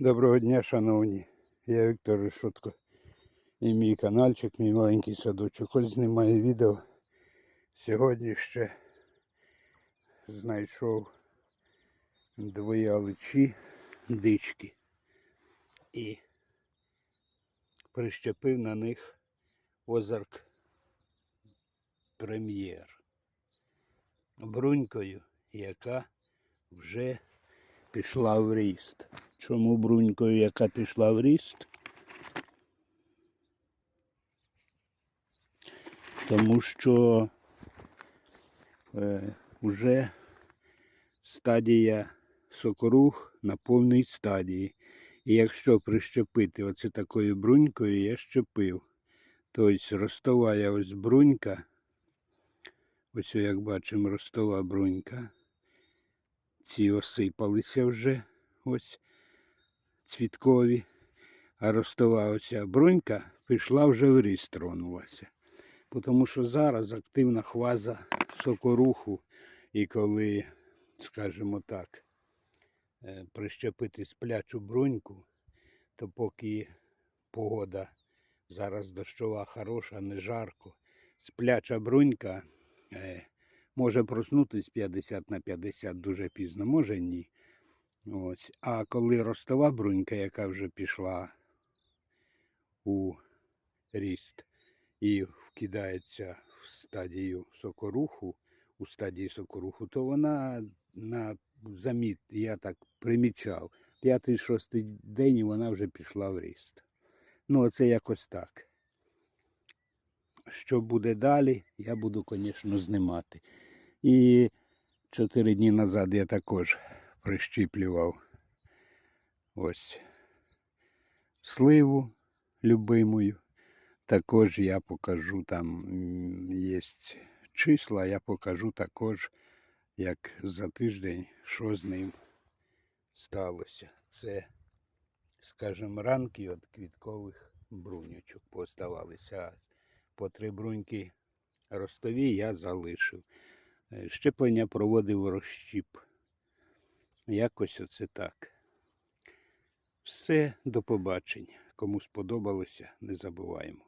Доброго дня, шановні. Я Віктор Решетко. І мій каналчик, мій маленький садочок. Ось знімаю відео. Сьогодні ще знайшов двоє аличі дички і прищепив на них озарк прем'єр брунькою, яка вже пішла в ріст. Чому брунькою, яка пішла в ріст? Тому що е, вже стадія сокорух на повній стадії. І якщо прищепити оце такою брунькою, я щепив. Тобто ростова ось брунька, ось як бачимо, ростова брунька. Ці осипалися вже ось цвіткові, а ростова брунька пішла вже в ріст тронулася. Тому що зараз активна хваза сокоруху, і коли, скажімо так, е, прищепити сплячу бруньку, то поки погода зараз дощова, хороша, не жарко, спляча брунька е, може проснутись 50 на 50 дуже пізно, може ні. Ось. А коли ростова брунька, яка вже пішла у ріст і вкидається в стадію сокоруху, у стадії сокоруху, то вона на заміт, я так примічав, п'ятий-шостий день і вона вже пішла в ріст. Ну, оце якось так. Що буде далі, я буду, звісно, знімати. І чотири дні назад я також прищіплював ось сливу любимою. Також я покажу там є числа, я покажу також, як за тиждень, що з ним сталося. Це, скажімо, ранки від квіткових бруньочок поставалися. По три бруньки ростові я залишив. Е, Щеплення проводив розщіп. Якось оце так. Все, до побачення. Кому сподобалося, не забуваємо.